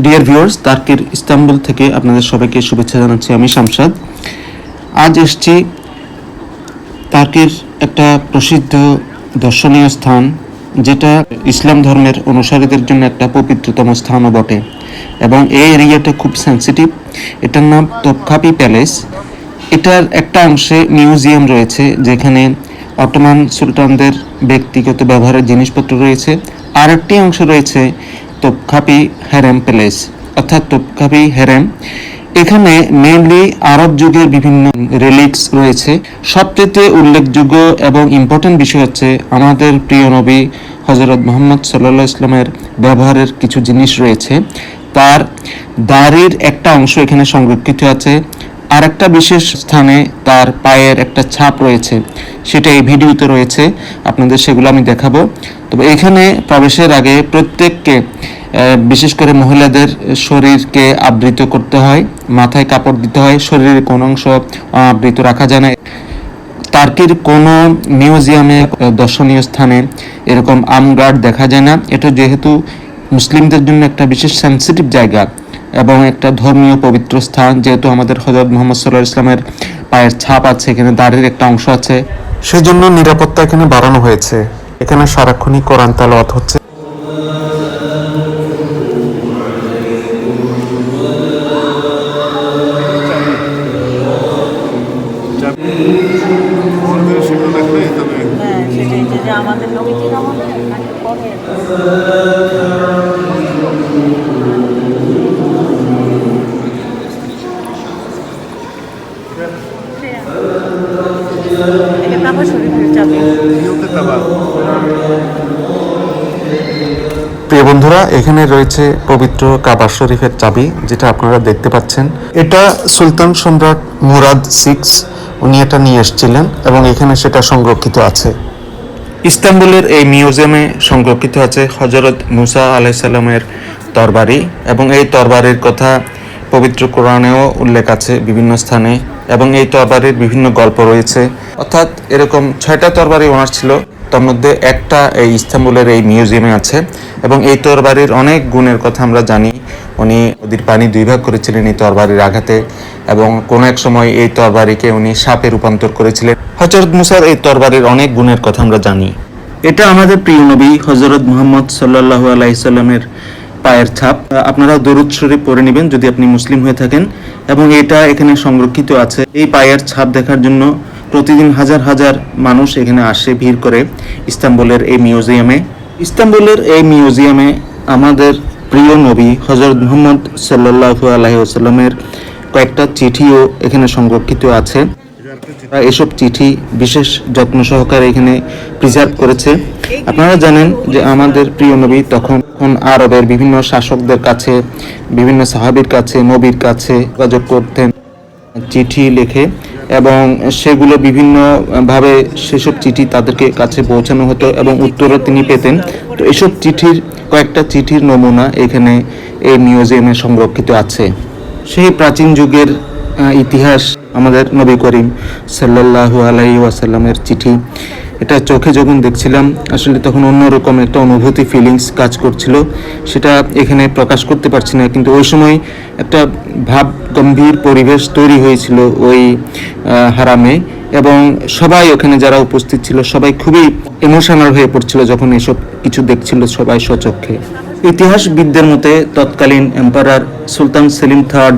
Dear viewers তার্কির Istanbul থেকে আপনাদের সবাইকে শুভেচ্ছা জানাচ্ছি আমি শামশাদ। আজ এসছি তার্কির একটা প্রসিদ্ধ দর্শনীয় স্থান, যেটা ইসলাম ধর্মের অনুসারীদের জন্য একটা পবিত্রতম স্থানও বটে। এবং এই এরিয়াটা খুব সেন্সিটিভ এটার নাম তোপখাপি প্যালেস। এটার একটা অংশে মিউজিয়াম রয়েছে, যেখানে অটোমান সুলতানদের ব্যক্তিগত ব্যবহারের জিনিসপত্র রয়েছে। আর একটি অংশ রয়েছে তোপখাপি হেরেম প্যালেস অর্থাৎ তোপখাপি হেরেম। এখানে মেইনলি আরব যুগের বিভিন্ন রিলিক্স রয়েছে। সবচেয়ে উল্লেখযোগ্য এবং ইম্পর্টেন্ট বিষয় হচ্ছে আমাদের প্রিয় নবী হজরত মোহাম্মদ সাল্লাহ ইসলামের ব্যবহারের কিছু জিনিস রয়েছে। তার দাড়ির একটা অংশ এখানে সংরক্ষিত আছে। আর একটা বিশেষ স্থানে তার পায়ের একটা ছাপ রয়েছে, সেটা এই ভিডিওতে রয়েছে, আপনাদের সেগুলো আমি দেখাবো। তবে এখানে প্রবেশের আগে প্রত্যেককে বিশেষ করে মহিলাদের শরীরকে আবৃত করতে হয়, মাথায় কাপড় দিতে হয়, শরীরের কোনো অংশ আবৃত রাখা যায় না। টার্কির কোনো মিউজিয়ামে দর্শনীয় স্থানে এরকম আমগার্ড দেখা যায় না। এটা যেহেতু মুসলিমদের জন্য একটা বিশেষ সেন্সিটিভ জায়গা এবং একটা ধর্মীয় পবিত্র স্থান, যেহেতু আমাদের হজরত মোহাম্মদ সাল্লাহ ইসলামের পায়ের ছাপ আছে, এখানে দাড়ির একটা অংশ আছে। সেজন্য নিরাপত্তা এখানে বাড়ানো হয়েছে। এখানে সারাক্ষণই কোরআন তালাওয়াত হচ্ছে। প্রিয় বন্ধুরা এখানে রয়েছে পবিত্র কাবার শরীফের চাবি যেটা আপনারা দেখতে পাচ্ছেন। এটা সুলতান সম্রাট মুরাদ সিক্স উনি এটা নিয়ে এসেছিলেন এবং এখানে সেটা সংরক্ষিত আছে। ইস্তাম্বুলের এই মিউজিয়ামে সংরক্ষিত আছে হজরত মুসা আলাইসাল্লামের তরবারি এবং এই তরবারির কথা পবিত্র কোরআনেও উল্লেখ আছে বিভিন্ন স্থানে এবং এই তরবারির বিভিন্ন গল্প রয়েছে। অর্থাৎ এরকম ছয়টা তরবারি ওনার ছিল। তার মধ্যে একটা এই ইস্তাম্বুলের এই মিউজিয়ামে আছে এবং এই তরবারির অনেক গুণের কথা আমরা জানি। উনি নদীর পানি দুই ভাগ করেছিলেন এই তরবারির আঘাতে এবং কোনো এক সময় এই তরবারিকে উনি সাপে রূপান্তর করেছিলেন। হজরত মুসার এই তরবারির অনেক গুণের কথা আমরা জানি। এটা আমাদের প্রিয় নবী হজরত মুহাম্মদ সাল্লাল্লাহু আলাইহি সাল্লামের পায়ের ছাপ। আপনারা দরুদ শরীফ পড়ে নেবেন যদি আপনি মুসলিম হয়ে থাকেন এবং এটা এখানে সংরক্ষিত আছে। এই পায়ের ছাপ দেখার জন্য প্রতিদিন হাজার হাজার মানুষ এখানে আসে ভিড় করে ইস্তাম্বুলের এই মিউজিয়ামে। ইস্তাম্বুলের এই মিউজিয়ামে আমাদের প্রিয় নবী হজরত মোহাম্মদ সাল্লাল্লাহু আলাইহি ওয়াসাল্লামের কয়েকটা চিঠিও এখানে সংরক্ষিত আছে। এসব চিঠি বিশেষ যত্ন সহকারে এখানে প্রিজার্ভ করেছে। আপনারা জানেন যে আমাদের প্রিয় নবী তখন আরবের বিভিন্ন শাসকদের কাছে, বিভিন্ন সাহাবির কাছে, নবীর কাছে যোগাযোগ করতেন। চিঠি লেখে এবং সেগুলো বিভিন্নভাবে সেসব চিঠি তাদেরকে কাছে পৌঁছানো হতো এবং উত্তরও তিনি পেতেন। তো এসব চিঠির কয়েকটা চিঠির নমুনা এখানে এই মিউজিয়ামে সংরক্ষিত আছে। সেই প্রাচীন যুগের ইতিহাস আমাদের নবী করিম সাল্লাল্লাহু আলাইহি ওয়াসাল্লামের চিঠি। এটা চোখে যখন দেখছিলাম, আসলে তখন অন্যরকম একটা অনুভূতি ফিলিংস কাজ করছিল। সেটা এখানে প্রকাশ করতে পারছি না, কিন্তু ওই সময় একটা ভাব গম্ভীর পরিবেশ তৈরি হয়েছিল ওই হারামে এবং সবাই ওখানে যারা উপস্থিত ছিল সবাই খুবই ইমোশনাল হয়ে পড়ছিল যখন এসব কিছু দেখছিল সবাই সচক্ষে। ইতিহাসবিদদের মতে তৎকালীন এম্পারার সুলতান সেলিম থার্ড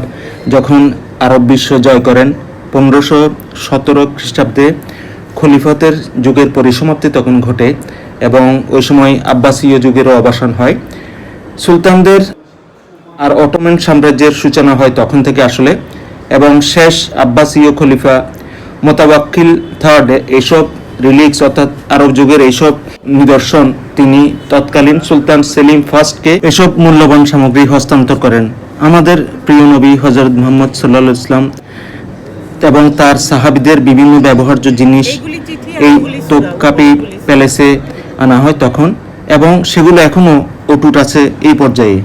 যখন আরব বিশ্ব জয় করেন, পনেরোশো সতেরো খ্রিস্টাব্দে খলিফতের যুগের পরিসমাপ্তি তখন ঘটে এবং ওই সময় আব্বাসীয় যুগেরও অবসান হয়। সুলতানদের আর অটোমান সাম্রাজ্যের সূচনা হয় তখন থেকে আসলে। এবং শেষ আব্বাসীয় খলিফা মোতাবাক্কিল থার্ড এইসব রিলিক্স অর্থাৎ আরব যুগের এইসব নিদর্শন তিনি তৎকালীন সুলতান সেলিম ফার্স্টকে এসব মূল্যবান সামগ্রী হস্তান্তর করেন। আমাদের প্রিয় নবী হজরত মোহাম্মদ সাল্লাহ ইসলাম এবং তার সাহাবিদের বিভিন্ন ব্যবহার্য জিনিস এই তোপকাপি প্যালেসে আনা হয় তখন। এবং সেগুলো এখনও অটুট আছে এই পর্যায়ে।